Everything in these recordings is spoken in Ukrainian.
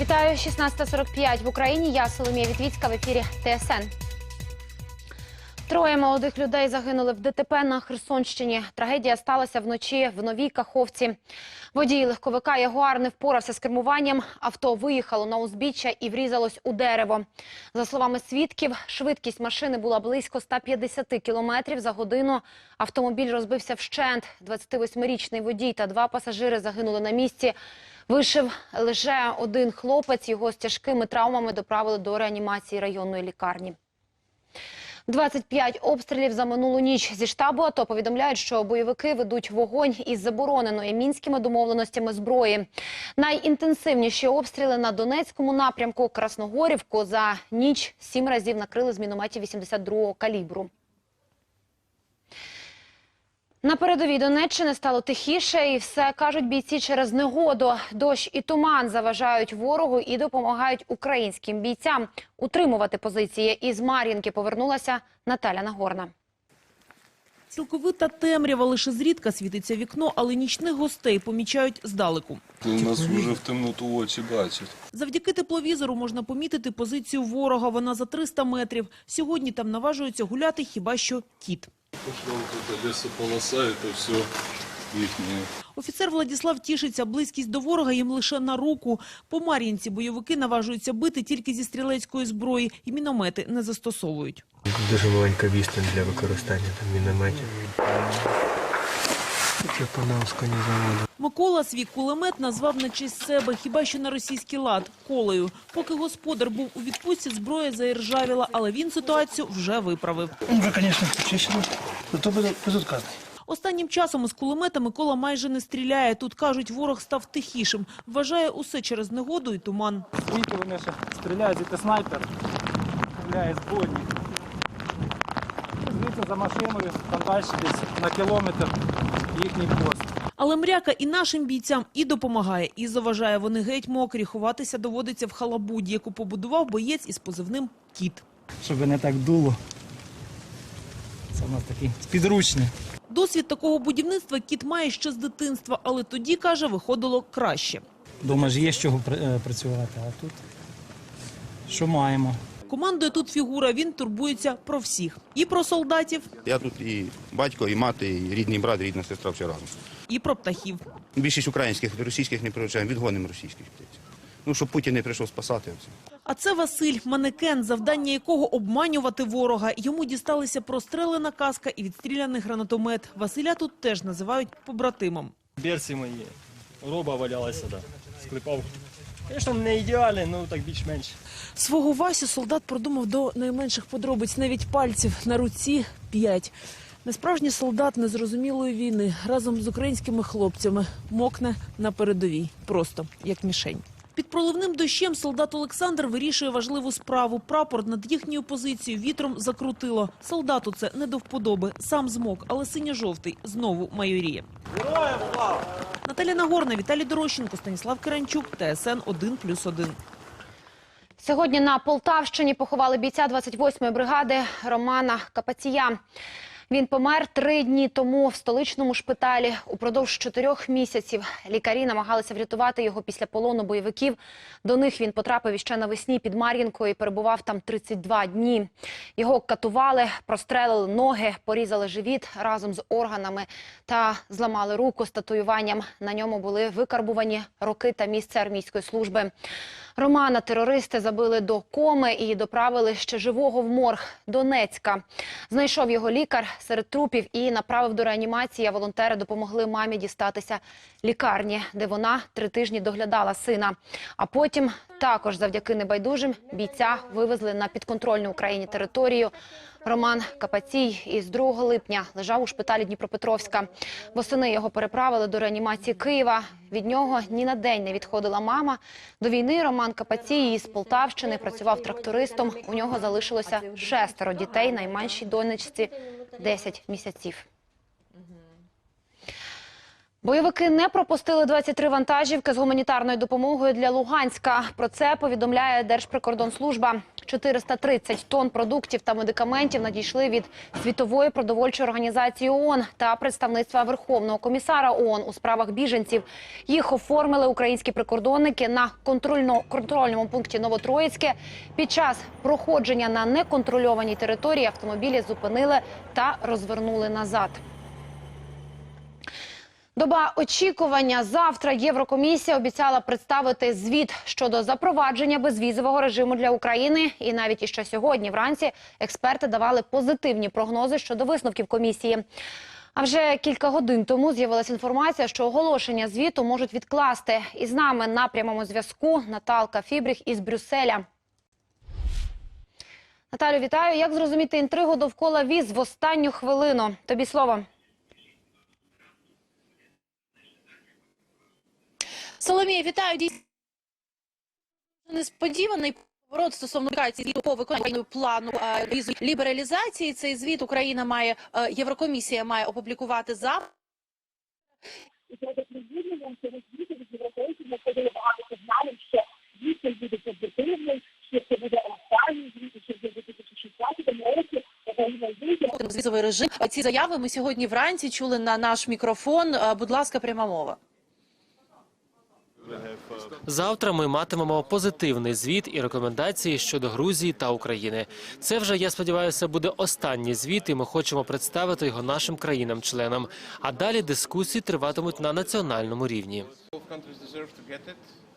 Вітаю 16.45 в Україні. Я Соломія Вітвіцька в ефірі ТСН. Троє молодих людей загинули в ДТП на Херсонщині. Трагедія сталася вночі в Новій Каховці. Водій легковика Ягуар не впорався з кермуванням. Авто виїхало на узбіччя і врізалось у дерево. За словами свідків, швидкість машини була близько 150 кілометрів за годину. Автомобіль розбився вщент. 28-річний водій та два пасажири загинули на місці. Вишив лише один хлопець. Його з тяжкими травмами доправили до реанімації районної лікарні. 25 обстрілів за минулу ніч зі штабу АТО повідомляють, що бойовики ведуть вогонь із забороненої мінськими домовленостями зброї. Найінтенсивніші обстріли на Донецькому напрямку Красногорівку за ніч сім разів накрили з мінометів 82-го калібру. На передовій Донеччини стало тихіше, і все кажуть бійці через негоду. Дощ і туман заважають ворогу і допомагають українським бійцям утримувати позиції. Із Мар'їнки повернулася Наталя Нагорна. Цілковита темрява лише зрідка світиться вікно, але нічних гостей помічають здалеку. У нас вже в темноту очі бачать. Завдяки тепловізору можна помітити позицію ворога. Вона за 300 метрів. Сьогодні там наважується гуляти хіба що кіт. Пішов тут лісополоса, і то все їхнє. Офіцер Владіслав тішиться, близькість до ворога їм лише на руку. По Мар'їнці бойовики наважуються бити тільки зі стрілецької зброї і міномети не застосовують. Дуже маленька відстань для використання там мінометів. Це панел з конезаводу. Микола свій кулемет назвав на честь себе, хіба що на російський лад – колею. Поки господар був у відпустці, зброя заіржавіла, але він ситуацію вже виправив. Вже, звісно, почищений, зато без- безотказний. Останнім часом із кулемета Микола майже не стріляє. Тут, кажуть, ворог став тихішим. Вважає усе через негоду і туман. Звідти вони ще стріляють, звідти снайпер стріляє з бойні. Звідси за машиною, там далі десь на кілометр їхній пост. Але мряка і нашим бійцям і допомагає, і заважає. Вони геть мокрі. Ховатися доводиться в халабуді, яку побудував боєць із позивним «Кіт». Щоб не так дуло. Це у нас такий підручний. Досвід такого будівництва кіт має ще з дитинства, але тоді, каже, виходило краще. Думаєш, є з чого е, працювати, а тут що маємо? Командує тут фігура, він турбується про всіх. І про солдатів, Я тут і батько, і мати, і рідний брат, і рідна сестра всі разом. і про птахів. Більшість українських, російських не приручаємо, відгонимо російських птиць. Ну, щоб Путін не прийшов спасати. Все. А це Василь, манекен, завдання якого обманювати ворога. Йому дісталися прострелена каска і відстріляний гранатомет. Василя тут теж називають побратимом. Берці мої. Роба валялася, да. Склепав. Звісно, не ідеальний, ну так більш-менш. Свого Васю солдат продумав до найменших подробиць, навіть пальців на руці п'ять. Несправжній солдат незрозумілої війни разом з українськими хлопцями мокне на передовій, просто як мішень. Під проливним дощем солдат Олександр вирішує важливу справу. Прапор над їхньою позицією вітром закрутило. Солдату це не до вподоби. Сам змок, але синьо-жовтий знову майоріє. Наталя Нагорна, Віталій Дорощенко, Станіслав Киранчук, ТСН 1+,1. Сьогодні на Полтавщині поховали бійця 28-ї бригади Романа Капація. Він помер три дні тому в столичному шпиталі. Упродовж чотирьох місяців лікарі намагалися врятувати його після полону бойовиків. До них він потрапив іще навесні під Мар'їнкою і перебував там 32 дні. Його катували, прострелили ноги, порізали живіт разом з органами та зламали руку з татуюванням. На ньому були викарбувані роки та місце армійської служби. Романа терористи забили до коми і доправили ще живого в морг Донецька. Знайшов його лікар серед трупів і направив до реанімації. А волонтери допомогли мамі дістатися лікарні, де вона три тижні доглядала сина. А потім також завдяки небайдужим бійця вивезли на підконтрольну Україні територію. Роман Капацій із 2 липня лежав у шпиталі Дніпропетровська. Восени його переправили до реанімації Києва. Від нього ні на день не відходила мама. До війни Роман Капацій із Полтавщини працював трактористом. У нього залишилося шестеро дітей, найменшій донечці 10 місяців. Бойовики не пропустили 23 вантажівки з гуманітарною допомогою для Луганська. Про це повідомляє Держприкордонслужба. 430 тонн продуктів та медикаментів надійшли від світової продовольчої організації ООН та представництва Верховного комісара ООН у справах біженців. Їх оформили українські прикордонники на контрольно контрольному пункті Новотроїцьке. Під час проходження на неконтрольованій території автомобілі зупинили та розвернули назад. Доба очікування завтра Єврокомісія обіцяла представити звіт щодо запровадження безвізового режиму для України. І навіть іще сьогодні вранці експерти давали позитивні прогнози щодо висновків комісії. А вже кілька годин тому з'явилася інформація, що оголошення звіту можуть відкласти. І з нами на прямому зв'язку Наталка Фібріх із Брюсселя. Наталю, вітаю. Як зрозуміти інтригу довкола віз в останню хвилину? Тобі слово. Соломія, вітаю. Дійсно несподіваний поворот стосовно звіту по виконанню плану е, візу лібералізації. Цей звіт Україна має е, Єврокомісія має опублікувати завтра. Візовий режим. Ці заяви ми сьогодні вранці чули на наш мікрофон. Е, Будь ласка, пряма мова. Завтра ми матимемо позитивний звіт і рекомендації щодо Грузії та України. Це вже я сподіваюся буде останній звіт, і ми хочемо представити його нашим країнам-членам. А далі дискусії триватимуть на національному рівні.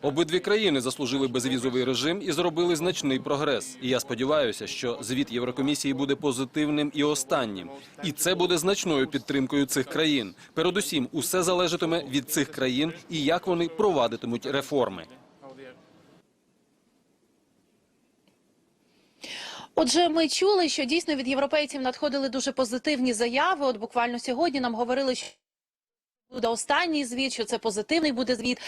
Обидві країни заслужили безвізовий режим і зробили значний прогрес. І я сподіваюся, що звіт Єврокомісії буде позитивним і останнім. І це буде значною підтримкою цих країн. Передусім, усе залежатиме від цих країн і як вони провадитимуть реформи. Отже, ми чули, що дійсно від європейців надходили дуже позитивні заяви. От буквально сьогодні нам говорили, що буде останній звіт, що це позитивний буде звіт.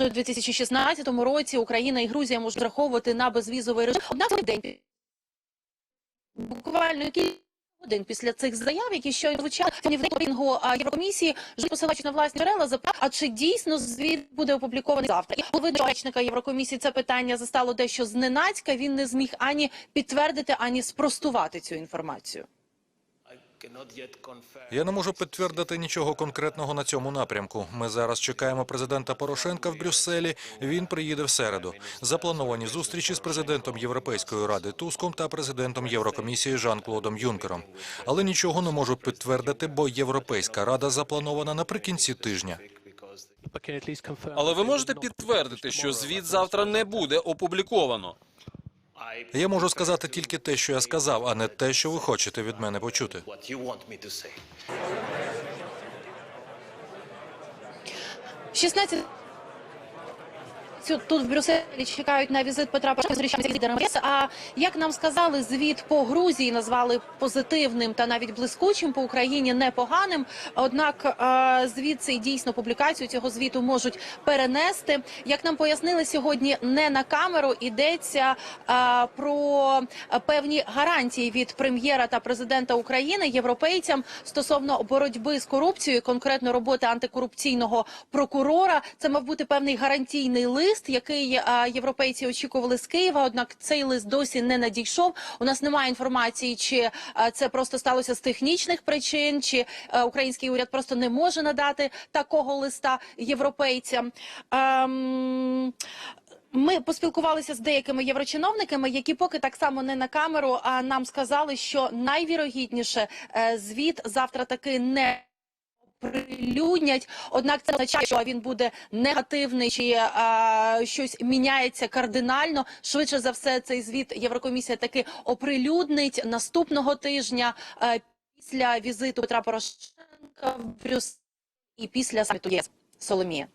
У 2016 році Україна і Грузія можуть раховувати на безвізовий режим. Однак день буквально кілька годин після цих заяв, які щойно звучали в рейтингу Єврокомісії, вже посилаючи на власні джерела, запитав, а чи дійсно звіт буде опублікований завтра? І голови речника Єврокомісії це питання застало дещо зненацька. Він не зміг ані підтвердити, ані спростувати цю інформацію. Я не можу підтвердити нічого конкретного на цьому напрямку. Ми зараз чекаємо президента Порошенка в Брюсселі. Він приїде в середу. Заплановані зустрічі з президентом Європейської ради Туском та президентом Єврокомісії Жан-Клодом Юнкером. Але нічого не можу підтвердити, бо Європейська рада запланована наприкінці тижня. Але ви можете підтвердити, що звіт завтра не буде опубліковано. Я можу сказати тільки те, що я сказав, а не те, що ви хочете від мене почути. 16 Цю- Тут в Брюсселі чекають на візит Петра Порошенка з лідерами ЄС. А як нам сказали, звіт по Грузії назвали позитивним та навіть блискучим по Україні непоганим. Однак е, звідси дійсно публікацію цього звіту можуть перенести. Як нам пояснили сьогодні, не на камеру йдеться е, про певні гарантії від прем'єра та президента України європейцям стосовно боротьби з корупцією, конкретно роботи антикорупційного прокурора. Це мав бути певний гарантійний лист, який е, європейці очікували з Києва. Однак цей лист досі не надійшов. У нас немає інформації, чи е, це просто сталося з технічних причин, чи е, український уряд просто не може надати такого листа європейцям. Ем... Ми поспілкувалися з деякими єврочиновниками, які поки так само не на камеру, а нам сказали, що найвірогідніше звіт завтра таки не прилюднять. Однак це означає, що він буде негативний чи а, щось міняється кардинально. Швидше за все, цей звіт Єврокомісія таки оприлюднить наступного тижня а, після візиту Петра Порошенка в Брюсселі і після саміту ЄС. Соломія.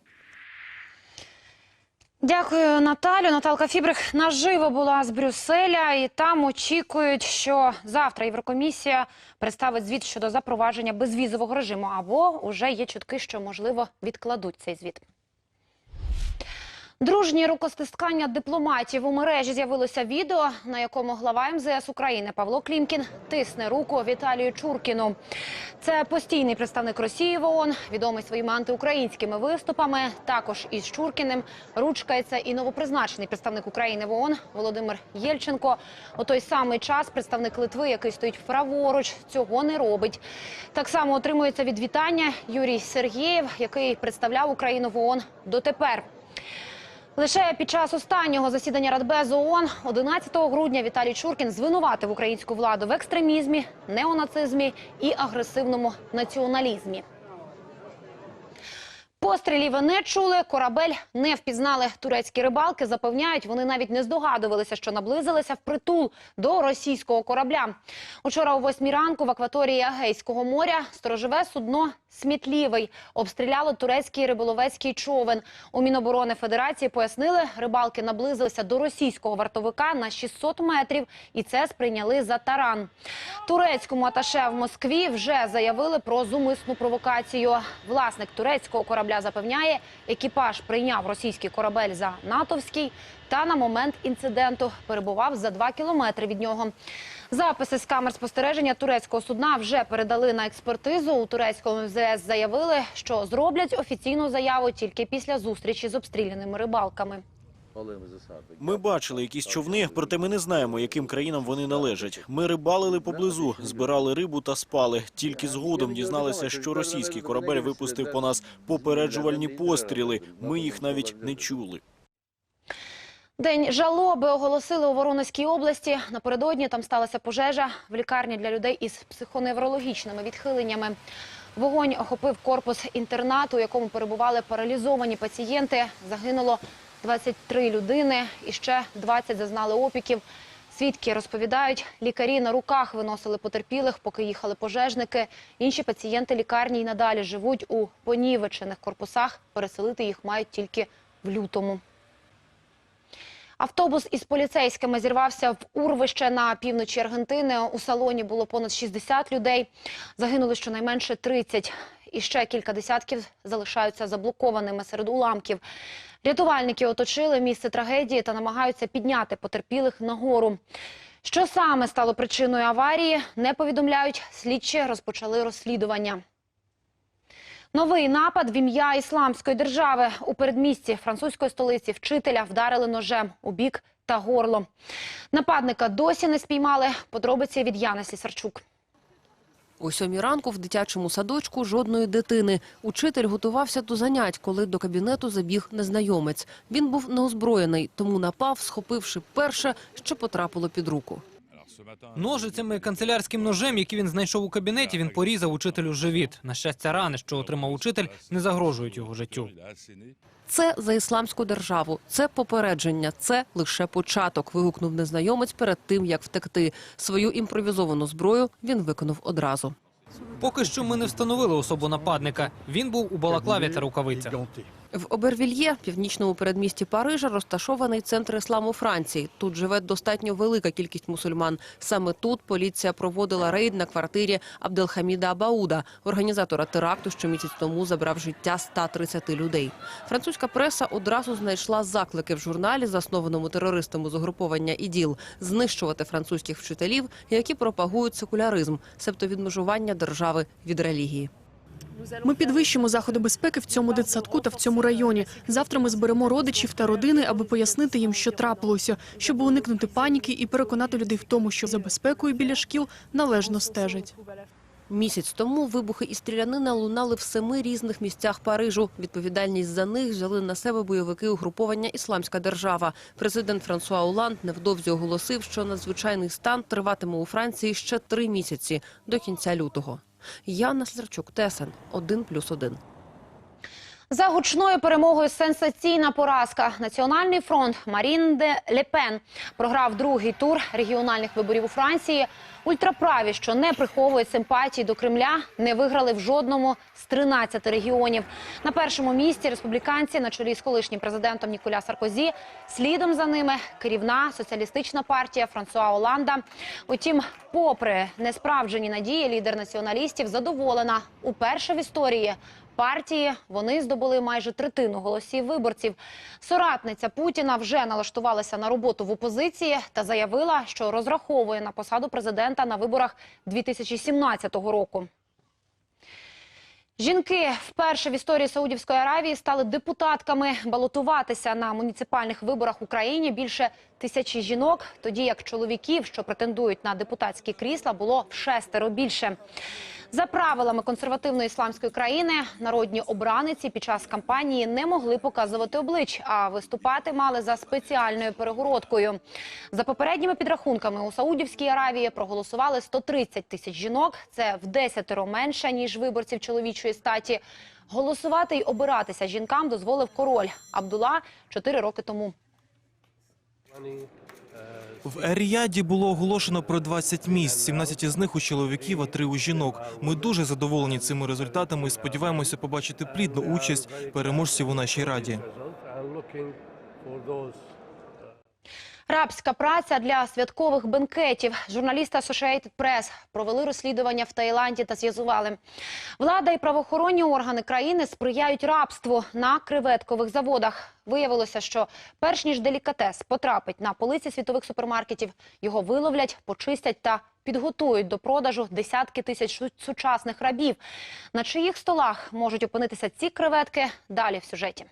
Дякую, Наталю. Наталка Фібрих наживо була з Брюсселя, і там очікують, що завтра Єврокомісія представить звіт щодо запровадження безвізового режиму. Або вже є чутки, що можливо відкладуть цей звіт. Дружні рукостискання дипломатів у мережі з'явилося відео, на якому глава МЗС України Павло Клімкін тисне руку Віталію Чуркіну. Це постійний представник Росії в ООН, відомий своїми антиукраїнськими виступами. Також із Чуркіним ручкається і новопризначений представник України в ООН Володимир Єльченко. У той самий час представник Литви, який стоїть праворуч, цього не робить. Так само отримується від вітання Юрій Сергєєв, який представляв Україну в ООН дотепер. Лише під час останнього засідання Радбезу ООН 11 грудня Віталій Чуркін звинуватив українську владу в екстремізмі, неонацизмі і агресивному націоналізмі. Пострілів не чули, корабель не впізнали. Турецькі рибалки запевняють, вони навіть не здогадувалися, що наблизилися впритул до російського корабля. Учора о 8 ранку в акваторії Егейського моря сторожове судно «Смітлівий» обстріляло турецький риболовецький човен. У Міноборони Федерації пояснили, рибалки наблизилися до російського вартовика на 600 метрів, і це сприйняли за таран. Турецькому аташе в Москві вже заявили про зумисну провокацію. Власник турецького корабля запевняє, екіпаж прийняв російський корабель за натовський та на момент інциденту перебував за два кілометри від нього. Записи з камер спостереження турецького судна вже передали на експертизу. У турецькому МЗС заявили, що зроблять офіційну заяву тільки після зустрічі з обстріляними рибалками. Ми бачили якісь човни, проте ми не знаємо, яким країнам вони належать. Ми рибалили поблизу, збирали рибу та спали. Тільки згодом дізналися, що російський корабель випустив по нас попереджувальні постріли. Ми їх навіть не чули. День жалоби оголосили у Воронезькій області. Напередодні там сталася пожежа в лікарні для людей із психоневрологічними відхиленнями. Вогонь охопив корпус інтернату, у якому перебували паралізовані пацієнти. Загинуло 23 людини і ще 20 зазнали опіків. Свідки розповідають, лікарі на руках виносили потерпілих, поки їхали пожежники. Інші пацієнти лікарні й надалі живуть у понівечених корпусах. Переселити їх мають тільки в лютому. Автобус із поліцейськими зірвався в урвище на півночі Аргентини. У салоні було понад 60 людей. Загинули щонайменше 30. І ще кілька десятків залишаються заблокованими серед уламків. Рятувальники оточили місце трагедії та намагаються підняти потерпілих нагору. Що саме стало причиною аварії, не повідомляють. Слідчі розпочали розслідування. Новий напад в ім'я Ісламської держави у передмісті французької столиці вчителя вдарили ножем у бік та горло. Нападника досі не спіймали. Подробиці від Яни Слісарчук. О сьомій ранку в дитячому садочку жодної дитини. Учитель готувався до занять, коли до кабінету забіг незнайомець. Він був неозброєний, тому напав, схопивши перше, що потрапило під руку. Ножицями канцелярським ножем, який він знайшов у кабінеті, він порізав учителю живіт. На щастя, рани, що отримав учитель, не загрожують його життю. Це за ісламську державу, це попередження, це лише початок. Вигукнув незнайомець перед тим, як втекти. Свою імпровізовану зброю він виконав одразу. Поки що ми не встановили особу нападника. Він був у балаклаві та рукавицях. В Обервільє, північному передмісті Парижа, розташований центр ісламу Франції. Тут живе достатньо велика кількість мусульман. Саме тут поліція проводила рейд на квартирі Абделхаміда Абауда, організатора теракту, що місяць тому забрав життя 130 людей. Французька преса одразу знайшла заклики в журналі, заснованому терористами з угруповання ІДІЛ, знищувати французьких вчителів, які пропагують секуляризм, себто відмежування держави від релігії. Ми підвищимо заходи безпеки в цьому дитсадку та в цьому районі. Завтра ми зберемо родичів та родини, аби пояснити їм, що трапилося, щоб уникнути паніки і переконати людей в тому, що за безпекою біля шкіл належно стежать. Місяць тому вибухи і стрілянина лунали в семи різних місцях Парижу. Відповідальність за них взяли на себе бойовики угруповання Ісламська держава. Президент Франсуа Оланд невдовзі оголосив, що надзвичайний стан триватиме у Франції ще три місяці до кінця лютого. Яна Сларчук, Тесен, 1+,1. За гучною перемогою сенсаційна поразка. Національний фронт Марін де Лепен програв другий тур регіональних виборів у Франції. Ультраправі, що не приховують симпатії до Кремля, не виграли в жодному з 13 регіонів. На першому місці республіканці на чолі з колишнім президентом Ніколя Саркозі. Слідом за ними керівна соціалістична партія Франсуа Оланда. Утім, попри несправджені надії, лідер націоналістів задоволена. Уперше в історії партії. Вони здобули майже третину голосів виборців. Соратниця Путіна вже налаштувалася на роботу в опозиції та заявила, що розраховує на посаду президента на виборах 2017 року. Жінки вперше в історії Саудівської Аравії стали депутатками. Балотуватися на муніципальних виборах в Україні більше тисячі жінок, тоді як чоловіків, що претендують на депутатські крісла, було в шестеро більше. За правилами консервативної ісламської країни народні обраниці під час кампанії не могли показувати облич, а виступати мали за спеціальною перегородкою. За попередніми підрахунками у Саудівській Аравії проголосували 130 тисяч жінок. Це в десятеро менше ніж виборців чоловічої статі. Голосувати й обиратися жінкам дозволив король Абдула чотири роки тому. В Ер-Ріаді було оголошено про 20 місць, 17 з них у чоловіків, а 3 у жінок. Ми дуже задоволені цими результатами і сподіваємося побачити плідну участь переможців у нашій раді. Рабська праця для святкових бенкетів. Журналісти Associated Press провели розслідування в Таїланді та з'ясували. Влада і правоохоронні органи країни сприяють рабству на креветкових заводах. Виявилося, що перш ніж делікатес потрапить на полиці світових супермаркетів, його виловлять, почистять та підготують до продажу десятки тисяч сучасних рабів. На чиїх столах можуть опинитися ці креветки? Далі в сюжеті.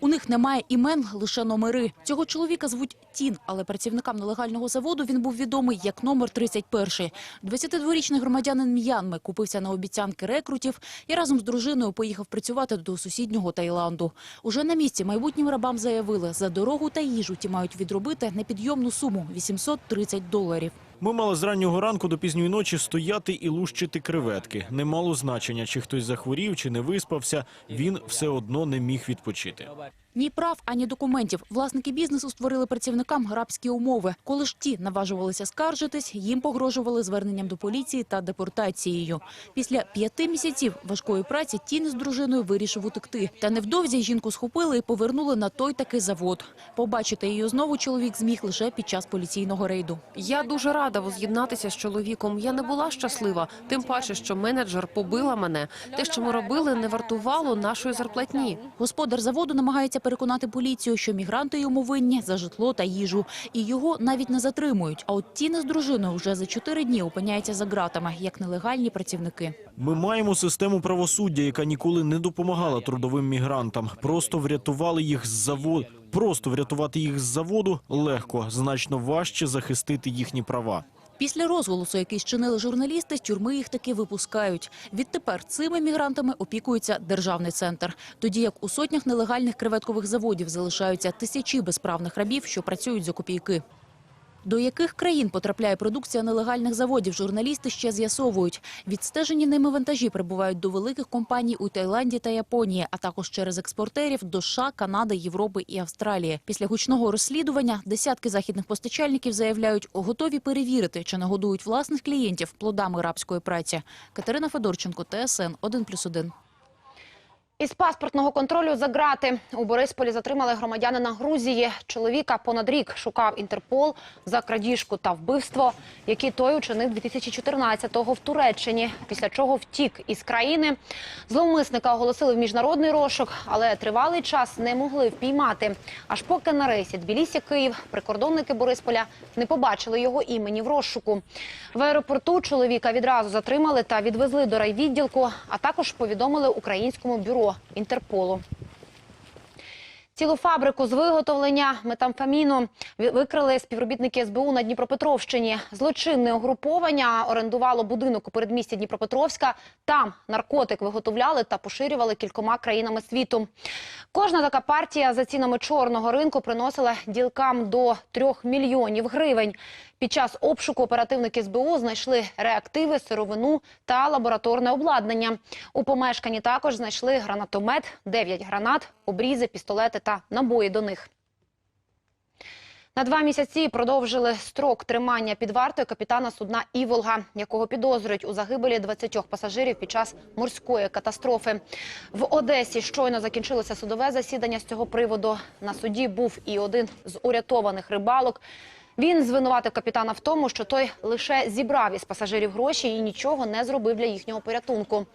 У них немає імен, лише номери. Цього чоловіка звуть Тін, але працівникам нелегального заводу він був відомий як номер 31. 22-річний громадянин М'янми купився на обіцянки рекрутів і разом з дружиною поїхав працювати до сусіднього Таїланду. Уже на місці майбутнім рабам заявили, за дорогу та їжу ті мають відробити непідйомну суму – 830 доларів. Ми мали з раннього ранку до пізньої ночі стояти і лущити креветки. Не мало значення, чи хтось захворів, чи не виспався. Він все одно не міг відпочити. Ні прав, ані документів. Власники бізнесу створили працівникам рабські умови. Коли ж ті наважувалися скаржитись, їм погрожували зверненням до поліції та депортацією. Після п'яти місяців важкої праці Тін з дружиною вирішив утекти. Та невдовзі жінку схопили і повернули на той таки завод. Побачити її знову чоловік зміг лише під час поліційного рейду. Я дуже рада воз'єднатися з чоловіком. Я не була щаслива, тим паче, що менеджер побила мене. Те, що ми робили, не вартувало нашої зарплатні. Господар заводу намагається переконати поліцію, що мігранти йому винні за житло та їжу. І його навіть не затримують. А от Тіна з дружиною вже за чотири дні опиняється за ґратами, як нелегальні працівники. Ми маємо систему правосуддя, яка ніколи не допомагала трудовим мігрантам. Просто врятували їх з заводу. Просто врятувати їх з заводу легко, значно важче захистити їхні права. Після розголосу, який щинили журналісти, з тюрми їх таки випускають. Відтепер цими мігрантами опікується державний центр. Тоді як у сотнях нелегальних креветкових заводів залишаються тисячі безправних рабів, що працюють за копійки. До яких країн потрапляє продукція нелегальних заводів, журналісти ще з'ясовують. Відстежені ними вантажі прибувають до великих компаній у Таїланді та Японії, а також через експортерів до США, Канади, Європи і Австралії. Після гучного розслідування десятки західних постачальників заявляють, готові перевірити, чи не годують власних клієнтів плодами рабської праці. Катерина Федорченко, ТСН 1+,1. Із паспортного контролю за ґрати у Борисполі затримали громадянина Грузії. Чоловіка понад рік шукав Інтерпол за крадіжку та вбивство, які той учинив 2014-го в Туреччині, після чого втік із країни. Зловмисника оголосили в міжнародний розшук, але тривалий час не могли впіймати. Аж поки на рейсі Тбілісі-Київ прикордонники Борисполя не побачили його імені в розшуку. В аеропорту чоловіка відразу затримали та відвезли до райвідділку, а також повідомили українському бюро Інтерполу. Цілу фабрику з виготовлення метамфаміну ви- викрили співробітники СБУ на Дніпропетровщині. Злочинне угруповання орендувало будинок у передмісті Дніпропетровська. Там наркотик виготовляли та поширювали кількома країнами світу. Кожна така партія за цінами чорного ринку приносила ділкам до трьох мільйонів гривень. Під час обшуку оперативники СБУ знайшли реактиви, сировину та лабораторне обладнання. У помешканні також знайшли гранатомет, 9 гранат, обрізи, пістолети та набої до них. На два місяці продовжили строк тримання під вартою капітана судна «Іволга», якого підозрюють у загибелі 20 пасажирів під час морської катастрофи. В Одесі щойно закінчилося судове засідання з цього приводу. На суді був і один з урятованих рибалок. Він звинуватив капітана в тому, що той лише зібрав із пасажирів гроші і нічого не зробив для їхнього порятунку.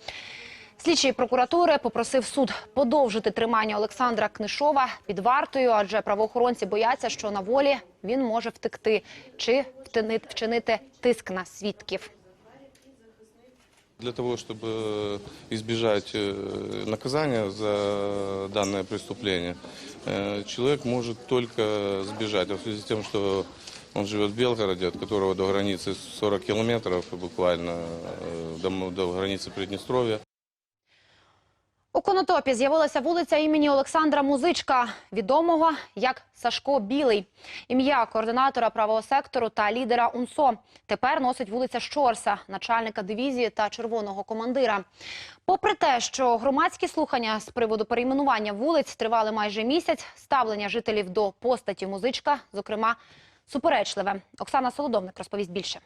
Слідчий прокуратури попросив суд подовжити тримання Олександра Книшова під вартою, адже правоохоронці бояться, що на волі він може втекти чи втини- вчинити тиск на свідків. Для того, чтобы избежать э, наказания за данное преступление, э, человек может только сбежать. А в связи с тем, что он живет в Белгороде, от которого до границы 40 километров буквально, э, до, до границы Приднестровья, У Конотопі з'явилася вулиця імені Олександра Музичка, відомого як Сашко Білий. Ім'я координатора правого сектору та лідера УНСО тепер носить вулиця Щорса, начальника дивізії та червоного командира. Попри те, що громадські слухання з приводу перейменування вулиць тривали майже місяць, ставлення жителів до постаті музичка, зокрема, суперечливе. Оксана Солодовник розповість більше.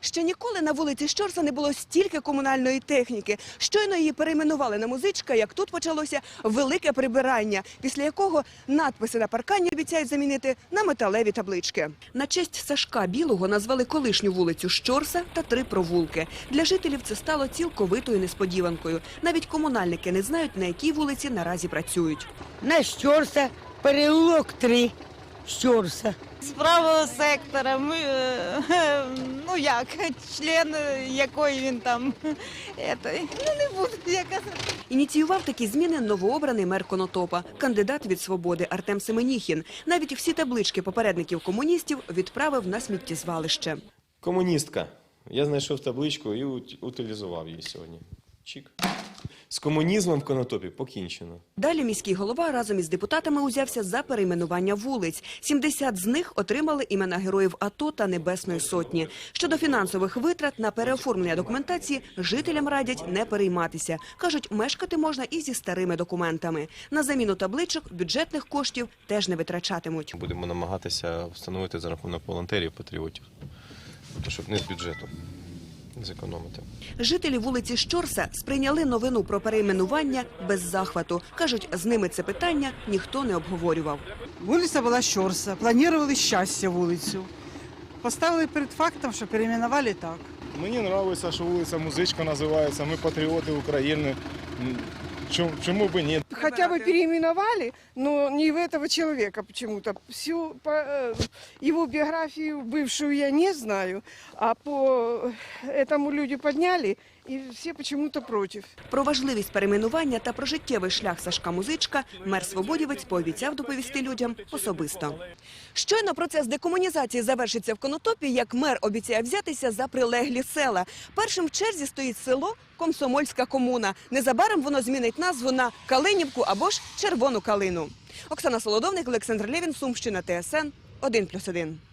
Ще ніколи на вулиці Щорса не було стільки комунальної техніки. Щойно її перейменували на музичка, як тут почалося велике прибирання, після якого надписи на паркані обіцяють замінити на металеві таблички. На честь Сашка Білого назвали колишню вулицю Щорса та три провулки. Для жителів це стало цілковитою несподіванкою. Навіть комунальники не знають, на якій вулиці наразі працюють. На Щорса, переулок 3, Щорса. З правого сектора, ми, е, ну як, член якої він там, ну не буду я казати. Ініціював такі зміни новообраний мер Конотопа, кандидат від свободи Артем Семеніхін. Навіть всі таблички попередників комуністів відправив на сміттєзвалище. Комуністка. Я знайшов табличку і утилізував її сьогодні. Чік. З комунізмом в Конотопі покінчено. Далі міський голова разом із депутатами узявся за перейменування вулиць. 70 з них отримали імена героїв АТО та Небесної Сотні. Щодо фінансових витрат на переоформлення документації жителям радять не перейматися. Кажуть, мешкати можна і зі старими документами. На заміну табличок бюджетних коштів теж не витрачатимуть. Будемо намагатися встановити за рахунок волонтерів, патріотів, тобто, щоб не з бюджету зекономити. Жителі вулиці Щорса сприйняли новину про перейменування без захвату. Кажуть, з ними це питання ніхто не обговорював. Вулиця була Щорса, планували щастя вулицю. Поставили перед фактом, що перейменували так. Мені подобається, що вулиця Музичка називається. Ми патріоти України. Чому, чому б ні? Хотя бы переименовали, но не в этого человека почему-то. Всю по, э, его биографию бывшую я не знаю, а по этому люди подняли, и все почему-то против. Про важливість перейменування та про життєвий шлях Сашка Музичка мер Свободівець пообіцяв доповісти людям особисто. Щойно процес декомунізації завершиться в Конотопі, як мер обіцяє взятися за прилеглі села. Першим в черзі стоїть село Комсомольська комуна. Незабаром воно змінить назву на Калинівку або ж Червону Калину. Оксана Солодовник, Олександр Лєвін, Сумщина, ТСН 1+,1.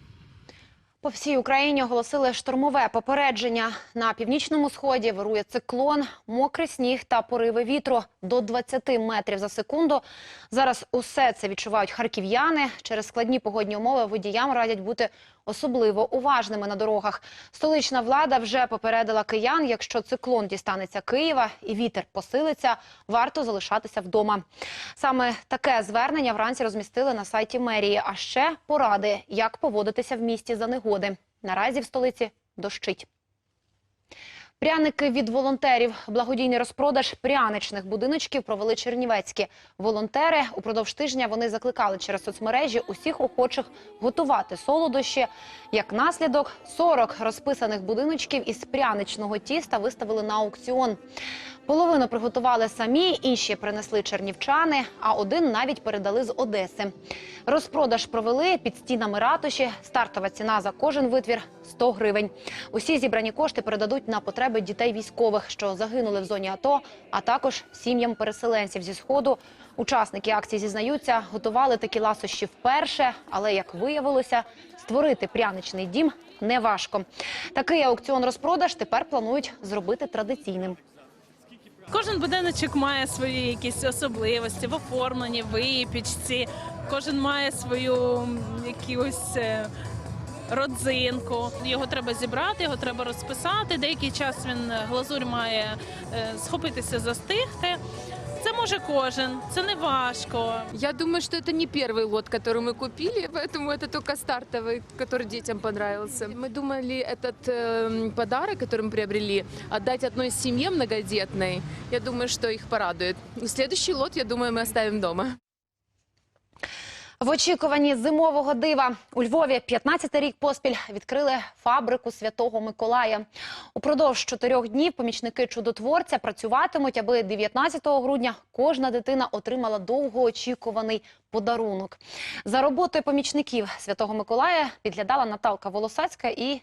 По всій Україні оголосили штормове попередження. На північному сході вирує циклон, мокрий сніг та пориви вітру до 20 метрів за секунду. Зараз усе це відчувають харків'яни. Через складні погодні умови водіям радять бути особливо уважними на дорогах. Столична влада вже попередила киян, якщо циклон дістанеться Києва і вітер посилиться, варто залишатися вдома. Саме таке звернення вранці розмістили на сайті мерії. А ще поради, як поводитися в місті за негоди. Наразі в столиці дощить. Пряники від волонтерів. Благодійний розпродаж пряничних будиночків провели чернівецькі волонтери. Упродовж тижня вони закликали через соцмережі усіх охочих готувати солодощі. Як наслідок, 40 розписаних будиночків із пряничного тіста виставили на аукціон. Половину приготували самі, інші принесли чернівчани, а один навіть передали з Одеси. Розпродаж провели під стінами ратуші. Стартова ціна за кожен витвір 100 гривень. Усі зібрані кошти передадуть на потреби дітей військових, що загинули в зоні АТО, а також сім'ям переселенців зі сходу. Учасники акції зізнаються, готували такі ласощі вперше, але як виявилося, створити пряничний дім неважко. Такий аукціон-розпродаж тепер планують зробити традиційним. Кожен будиночок має свої якісь особливості в оформленні, випічці. Кожен має свою якусь е, родзинку. Його треба зібрати, його треба розписати. Деякий час він е, глазурь має е, схопитися, застигти. Це може кожен, це не важко. Я думаю, что это не первый лот, который мы купили, поэтому это только стартовый, который детям понравился. Мы думали этот эм, подарок, который мы приобрели, отдать одной семье многодетной. Я думаю, что их порадует. И следующий лот, я думаю, мы оставим дома. В очікуванні зимового дива у Львові 15 рік поспіль відкрили фабрику Святого Миколая. Упродовж чотирьох днів помічники чудотворця працюватимуть, аби 19 грудня кожна дитина отримала довгоочікуваний подарунок. За роботою помічників Святого Миколая підглядала Наталка Волосацька і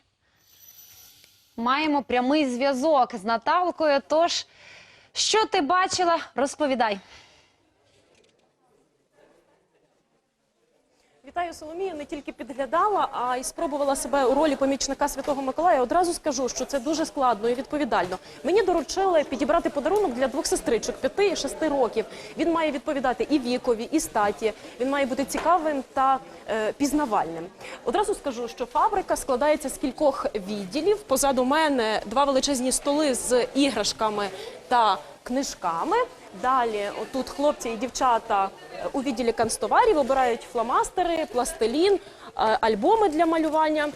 маємо прямий зв'язок з Наталкою. Тож, що ти бачила, розповідай. Вітаю Соломію. Не тільки підглядала, а й спробувала себе у ролі помічника Святого Миколая. Одразу скажу, що це дуже складно і відповідально. Мені доручили підібрати подарунок для двох сестричок 5 і 6 років. Він має відповідати і вікові, і статі. Він має бути цікавим та е, пізнавальним. Одразу скажу, що фабрика складається з кількох відділів. Позаду мене два величезні столи з іграшками та книжками. Далі отут хлопці і дівчата е, у відділі канцтоварів обирають фломастери, пластилін, е, альбоми для малювання.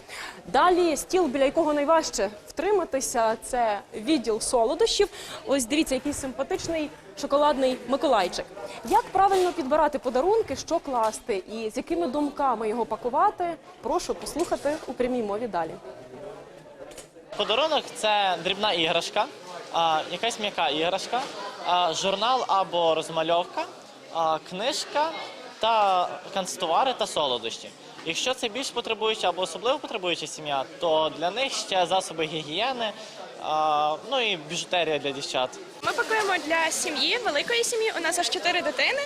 Далі стіл, біля якого найважче втриматися, це відділ солодощів. Ось дивіться, який симпатичний шоколадний Миколайчик. Як правильно підбирати подарунки, що класти і з якими думками його пакувати, прошу послухати у прямій мові далі. Подарунок це дрібна іграшка, якась м'яка іграшка, журнал або розмальовка, книжка та канцтовари та солодощі. Якщо це більш потребуюча або особливо потребуюча сім'я, то для них ще засоби гігієни, ну і біжутерія для дівчат. Ми пакуємо для сім'ї, великої сім'ї. У нас аж чотири дитини.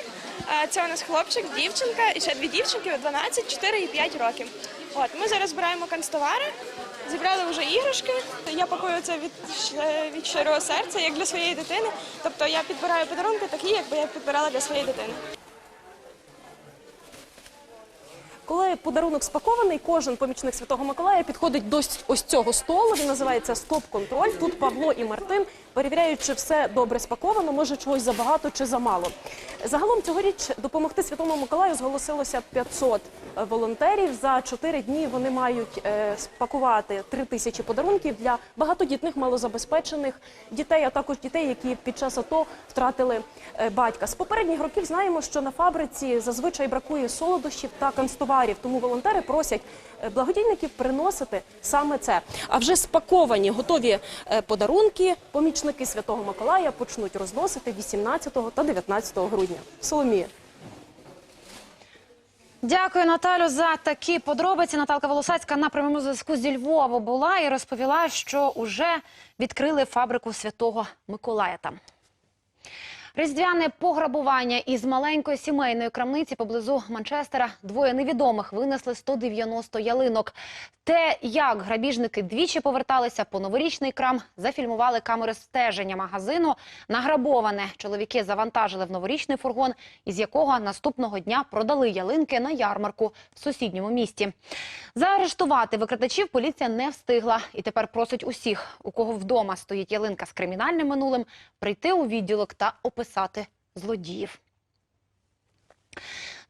Це у нас хлопчик, дівчинка і ще дві дівчинки 12, 4 і 5 років. От ми зараз збираємо канцтовари, зібрали вже іграшки. Я пакую це від, від щирого серця, як для своєї дитини. Тобто я підбираю подарунки такі, якби я підбирала для своєї дитини. Коли подарунок спакований, кожен помічник Святого Миколая підходить до ось цього столу. Він називається стоп-контроль. Тут Павло і Мартин перевіряють, чи все добре спаковано, може чогось забагато чи замало. Загалом цьогоріч допомогти Святому Миколаю зголосилося 500 волонтерів. За 4 дні вони мають е, спакувати 3 тисячі подарунків для багатодітних малозабезпечених дітей, а також дітей, які під час АТО втратили е, батька. З попередніх років знаємо, що на фабриці зазвичай бракує солодощів та канцтоварів, тому волонтери просять е, благодійників приносити саме це. А вже спаковані готові е, подарунки помічники Святого Миколая почнуть розносити 18 та 19 грудня. Соломія. Дякую, Наталю, за такі подробиці. Наталка Волосацька на прямому зв'язку зі Львова була і розповіла, що уже відкрили фабрику Святого Миколая там. Різдвяне пограбування із маленької сімейної крамниці поблизу Манчестера двоє невідомих винесли 190 ялинок. Те, як грабіжники двічі поверталися по новорічний крам, зафільмували камери стеження магазину. Награбоване чоловіки завантажили в новорічний фургон, із якого наступного дня продали ялинки на ярмарку в сусідньому місті. Заарештувати викрадачів поліція не встигла і тепер просить усіх, у кого вдома стоїть ялинка з кримінальним минулим, прийти у відділок та описати злодіїв.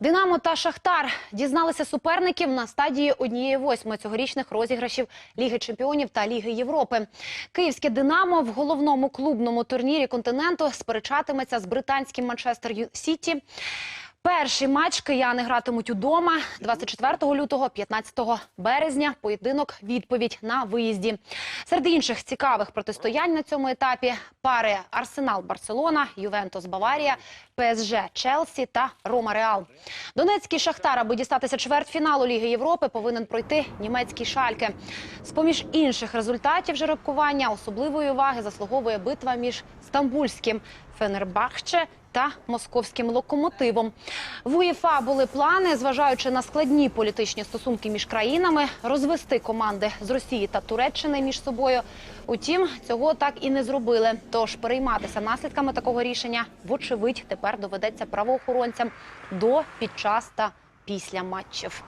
Динамо та Шахтар дізналися суперників на стадії однієї восьми цьогорічних розіграшів Ліги Чемпіонів та Ліги Європи. Київське Динамо в головному клубному турнірі континенту сперечатиметься з британським Манчестер Сіті. Перший матч кияни гратимуть удома 24 лютого, 15 березня. Поєдинок відповідь на виїзді. Серед інших цікавих протистоянь на цьому етапі пари Арсенал Барселона, Ювентус Баварія, ПСЖ Челсі та Рома Реал. Донецький Шахтар, аби дістатися чвертьфіналу Ліги Європи, повинен пройти німецький Шальке. З-поміж інших результатів жеребкування особливої уваги заслуговує битва між стамбульським Фенербахче та московським локомотивом. В УЄФА були плани, зважаючи на складні політичні стосунки між країнами, розвести команди з Росії та Туреччини між собою. Утім, цього так і не зробили. Тож перейматися наслідками такого рішення, вочевидь, тепер доведеться правоохоронцям до, під час та після матчів.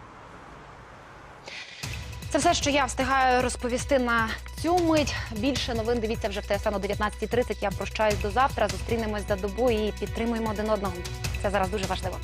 Це все, що я встигаю розповісти на цю мить. Більше новин дивіться вже в ТСН о 19.30. Я прощаюсь до завтра. Зустрінемось за добу і підтримуємо один одного. Це зараз дуже важливо.